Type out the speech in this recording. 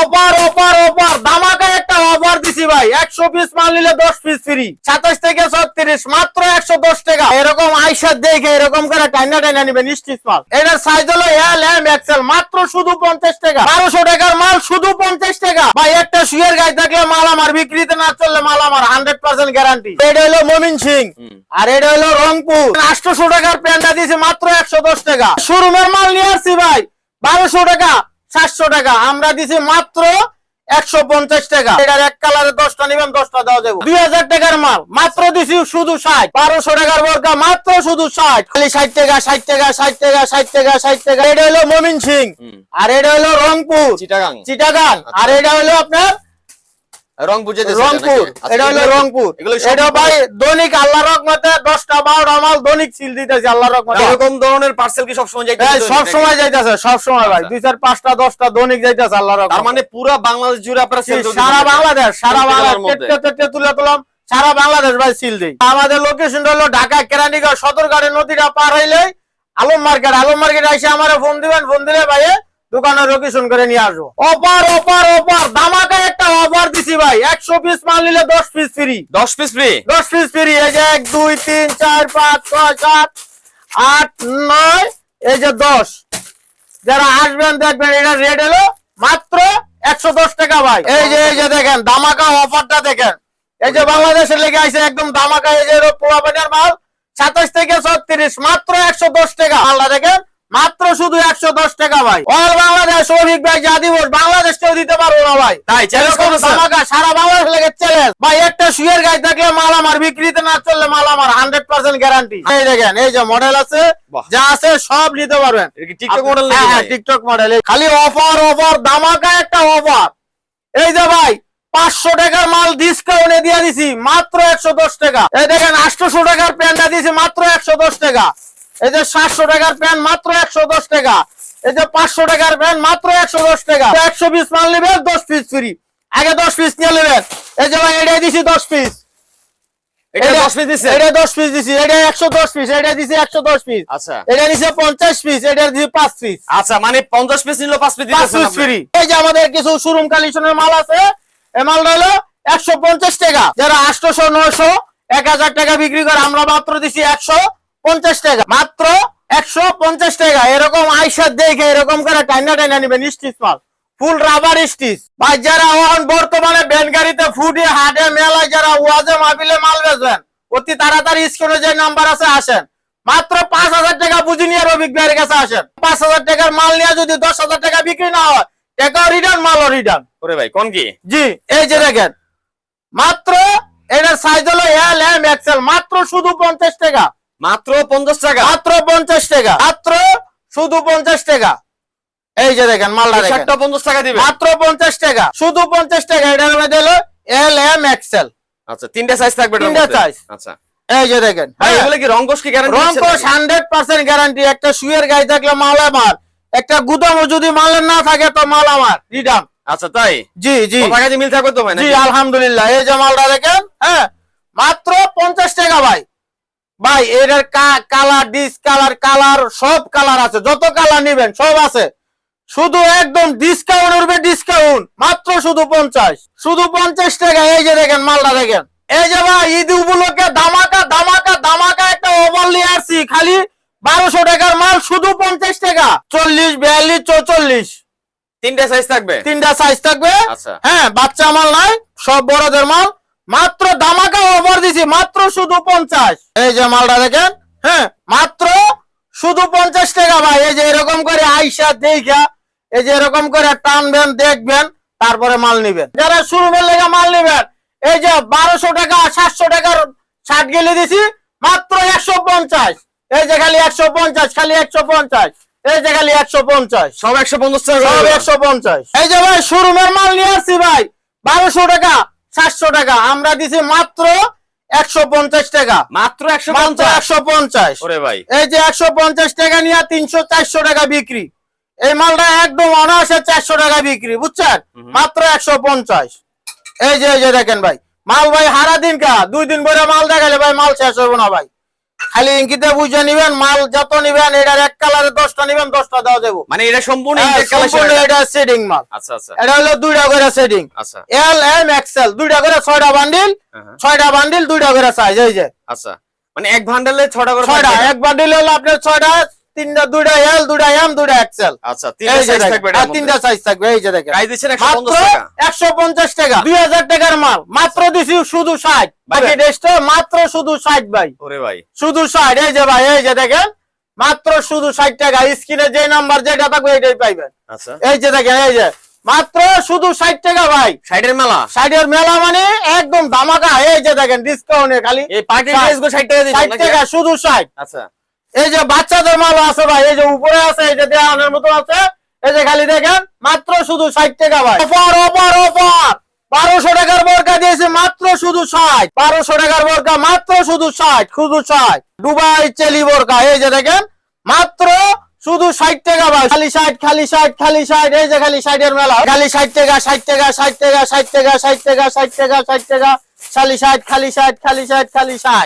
Offer offer offer দামাকা একটা offer দিছি ভাই। একশো পিস মাল নিলে দশ পিস ফ্রি সাতাশ থেকে ছত্রিশ মাত্র একশো দশ টাকা। এরকম আইসার দেখে এরকম করে টাইনা টাইনা নিবেন স্টিচ মাল। এটার সাইজ হলো এল এম এক্সেল মাত্র শুধু পঞ্চাশ টাকা। বারোশো টাকার মাল শুধু পঞ্চাশ টাকা। ভাই একটা শুয়ের গাছ থাকলে মাল আমার বিক্রিতে না চললে মাল আমার হান্ড্রেড পার্সেন্ট গ্যারান্টি এটা হলো মমিন সিং। আর এটা হলো রংপুর। আটশোশো টাকার প্যান্টটা দিয়েছি মাত্র একশো দশ টাকা। শোরুমের মাল নিয়ে আসছি ভাই। বারোশো টাকা। সাতশো টাকা। আমরা দিছি মাত্র একশো পঞ্চাশ টাকা। এটার এক কালারে দশটা নিবেন দশটা দেওয়া যাবে। দুই হাজার টাকার মাল। মাত্র দিছি শুধু ষাট। বারোশো টাকার বর্গা মাত্র শুধু ষাট। খালি ষাট টাকা ষাট টাকা ষাট টাকা ষাট টাকা ষাট টাকা। এটা হলো মমিন সিং আর এটা হলো রংপুর। চিটাগাং। চিটাগাং। আর এটা হলো আপনার রংপুর রংপুর এটা হলো রংপুর। এটা ভাই দৈনিক আল্লাহ রকমতে দশটা বারোটা মাল দৈনিক সিল দিতেছে আল্লাহ রকমতে এরকম ধরনের পার্সেল কি সবসময় যাইতে হ্যাঁ, যাইতেছে সব ভাই। আচ্ছা। দুই চার পাঁচটা দশটা দৈনিক যাইতেছে আল্লাহ মানে পুরা বাংলাদেশ জুড়ে আপনারা সারা বাংলাদেশ সারা বাংলাদেশ। তুলে তুলাম সারা বাংলাদেশ ভাই সিল দিই। আমাদের লোকেশন হলো ঢাকা কেরানীগঞ্জ সদরঘাটে নদীটা পার হইলে আলম মার্কেট। আলম মার্কেট এসে আমার ফোন দিবেন ফোন দিলে ভাই দোকানে লোকেশন করে নিয়ে আসব। Offer offer offer. দামাকা একটা অফার দিছি ভাই। একশো পিস মাল নিলে দশ পিস ফ্রি দশ পিস ফ্রি দশ পিস ফ্রি এই যে এক দুই তিন চার পাঁচ ছয় সাত আট নয় এই যে দশ। যারা আসবেন দেখবেন এটা রেট হলো মাত্র একশো দশ টাকা ভাই। এই যে এই যে দেখেন দামাকা অফারটা দেখেন। এই যে বাংলাদেশের লেগে আছে একদম দামাকা এই যে পোলাপানের মাল সাতাশ থেকে ছত্রিশ মাত্র একশো দশ টাকা। মালটা দেখেন মাত্র শুধু একশো দশ টাকা ভাই। অল বাংলাদেশ অভিক ভাই যা দিব বাংলাদেশ কেউ দিতে পারব না ভাই। তাই সারা বাংলাদেশ লেগে চ্যালেঞ্জ ভাই একটা শুয়ের গাছ থাকলে মাল আমার বিক্রিতে না চললে মাল আমার হান্ড্রেড পার্সেন্ট গ্যারান্টি এই দেখেন এই যে মডেল আছে যা আছে সব নিতে পারবেন। টিকটক মডেল হ্যাঁ? টিকটক মডেল খালি অফার অফার দামাকা একটা অফার এই যে ভাই পাঁচশো টাকার মাল ডিসকাউন্টে দিয়ে দিছি মাত্র একশো দশ টাকা। এই দেখেন আটশোশো টাকার প্যান্টটা দিয়েছি মাত্র একশো দশ টাকা। এই যে সাতশো টাকার প্যান্ট মাত্র একশো দশ টাকা। এই যে পাঁচশো টাকার প্যান্ট মাত্র একশো দশ টাকা। একশো পিস মাল নেবেন দশ পিস ফ্রি আগে দশ পিস নিয়ে নেবেন। এই যে ভাই এটাই দিছি দশ পিস এটা দশ পিস এটা দশ পিস দিছি। এটা একশো দশ পিস এটা দিছি একশো দশ পিস আচ্ছা। এটা দিছে পঞ্চাশ পিস এটা দিছি পাঁচ পিস আচ্ছা মানে পঞ্চাশ পিস নিল পাঁচ পিস পাঁচ পিস ফ্রি এই যে আমাদের কিছু শোরুম কালেকশনের মাল আছে এই মালটা হলো একশো পঞ্চাশ টাকা। যারা আটশোশো নয়শো এক হাজার টাকা বিক্রি করে আমরা মাত্র দিছি একশো। পঞ্চাশ টাকা। মাত্র একশো পঞ্চাশ টাকা। এরকম আইসার দেখে এরকম করে টাইনা টাইনা নিবেন স্টিচ মাল। Full rubber stitch. ভাই যারা এখন বর্তমানে ভ্যান গাড়িতে ফুটে হাটে মেলায় যারা ওয়াজে মাহফিলে মাল বেচবেন অতি তাড়াতাড়ি স্ক্রিনে যে নাম্বার আছে আসেন। মাত্র পাঁচ হাজার টাকা পুঁজি নিয়ে রবিক ভাইয়ের কাছে আসেন। পাঁচ হাজার টাকার মাল নিয়ে যদি দশ হাজার টাকা বিক্রি না হয় টাকাও রিটার্ন মালও রিটার্ন ওরে ভাই কোন কি? জি এই যে দেখেন। মাত্র এটার সাইজ হলো এল এম এক্সেল মাত্র শুধু পঞ্চাশ টাকা। মাত্র পঞ্চাশ টাকা। মাত্র পঞ্চাশ টাকা। মাত্র শুধু পঞ্চাশ টাকা। এই যে দেখেন মালটা শার্টটা পঞ্চাশ টাকা দিবে। মাত্র পঞ্চাশ টাকা। শুধু পঞ্চাশ টাকা মধ্যে হলো এল এম এক্সেল। আচ্ছা তিনটা সাইজ থাকবে তিনটা size। আচ্ছা। এই যে দেখেন হ্যাঁ। এগুলো কি রংকশ কি গ্যারান্টি রংকশ হান্ড্রেড পার্সেন্ট গ্যারান্টি একটা শুয়ের গাড়ি থাকলে মাল আমার। একটা গুদামও যদি মালের না থাকে তো মাল আমার। রিটার্ন আচ্ছা তাই? জি জি। মিল থাকবে তো ভাই জি আলহামদুলিল্লাহ। এই যে মালটা দেখেন হ্যাঁ? মাত্র পঞ্চাশ টাকা ভাই। ভাই এটার কালার ডিস কালার কালার সব কালার আছে। যত কালার নিবেন সব আছে। শুধু একদম ডিসকাউন্ট উঠবে ডিসকাউন্ট মাত্র শুধু পঞ্চাশ। শুধু পঞ্চাশ টাকা। এই যে দেখেন মালটা দেখেন। এই যে ভাই ঈদ উপলক্ষে দামাকা দামাকা দামাকা একটা ওভার নিয়ে আসছি। খালি বারোশো টাকার মাল শুধু পঞ্চাশ টাকা। চল্লিশ বিয়াল্লিশ চৌচল্লিশ। তিনটা সাইজ থাকবে? তিনটা সাইজ থাকবে। আচ্ছা। হ্যাঁ বাচ্চা মাল নাই সব বড়দের মাল। মাত্র দামাকা অফার দিছি মাত্র শুধু পঞ্চাশ। এই যে মালটা দেখেন হ্যাঁ মাত্র শুধু পঞ্চাশ টাকা ভাই। এই যে এরকম করে আইসা দেখা এই যে এরকম করে টানবেন দেখবেন তারপরে মাল নিবেন। যারা শুরুমের লেগে মাল নিবেন এই যে বারোশো টাকা সাতশো টাকার ষাট গেলে দিছি মাত্র একশো পঞ্চাশ। এই যে খালি একশো পঞ্চাশ খালি একশো পঞ্চাশ। এই যে খালি একশো পঞ্চাশ। সব একশো পঞ্চাশ টাকা সব একশো পঞ্চাশ। এই যে ভাই শোরুমের মাল নিয়ে আসছি ভাই বারোশো টাকা। সাতশো টাকা। আমরা দিছি মাত্র একশো পঞ্চাশ টাকা। মাত্র একশো পঞ্চাশ? একশো পঞ্চাশ। ভাই। এই যে একশো পঞ্চাশ টাকা নিয়ে তিনশো চারশো টাকা বিক্রি। এই মালটা একদম অনায়াসে চারশো টাকা বিক্রি বুঝছেন? মাত্র একশো পঞ্চাশ। এই যে এই যে দেখেন ভাই। মাল ভাই হারা দিন কা দুই দিন পরে মাল দেখালে ভাই মাল শেষ হব না ভাই। খালি ইঙ্কিতে বুঝে নিবেন মাল যত নিবেন এটার এক কালারে দশটা নিবেন দশটা দেওয়া দেবো মানে এটা সম্পূর্ণ হ্যাঁ, সম্পূর্ণ এটা সেডিং মাল। আচ্ছা আচ্ছা। এটা হলো দুইটা করে সেডিং আচ্ছা। এল এম এক্সেল দুইটা করে ছয়টা বান্ডিল হ্যাঁ, হ্যাঁ। ছয়টা বান্ডিল দুইটা করে সাইজ এই যে। আচ্ছা। মানে এক বান্ডেলে ছটা করে ছয়টা এক বান্ডিল হলো আপনার ছয়টা তিনটা দুইটা এল দুইটা এম দুইটা এক্সেল আচ্ছা তিনটা সাইজ থাকবে আর তিনটা সাইজ থাকবে এই যে দেখেন। প্রাইস দিচ্ছেন মাত্র 150 টাকা। একশো পঞ্চাশ টাকা দুই হাজার টাকার মাল। মাত্র দিছি শুধু ষাট। বাকি ড্রেসটা মাত্র শুধু ষাট ভাই। ওরে ভাই। শুধু ষাট এই যে ভাই এই যে দেখেন। মাত্র শুধু ষাট টাকা। স্ক্রিনে যে নাম্বার যেটা থাকবে এটাই পাইবেন। আচ্ছা। এই যে দেখেন এই যে। মাত্র শুধু ষাট টাকা ভাই। সাইডের মেলা? ষাটের মেলা মানে একদম ধামাকা। এই যে দেখেন ডিসকাউন্টে খালি এই পার্টি। ড্রেস গো 60 টাকা দিবেন ষাট টাকা শুধু ষাট। আচ্ছা। এই যে বাচ্চাদের মাল আছে ভাই, এই যে উপরে আছে, এই যে দেওয়ানের মতো আছে, এই যে খালি দেখেন, মাত্র শুধু ষাট টাকা ভাই। Offer offer offer. বারোশো টাকার বরকা দিয়েছে, মাত্র শুধু ষাট। বারোশো টাকার বরকা, মাত্র শুধু ষাট শুধু ষাট। ডুবাই চেলি বরকা, এই যে দেখেন, মাত্র শুধু ষাট টাকা ভাই। খালি ষাট খালি ষাট খালি ষাট, এই যে খালি ষাটের মেলা। খালি ষাট টাকা ষাট টাকা ষাট টাকা ষাট টাকা ষাট টাকা ষাট টাকা ষাট টাকা, খালি ষাট খালি ষাট খালি ষাট খালি ষাট।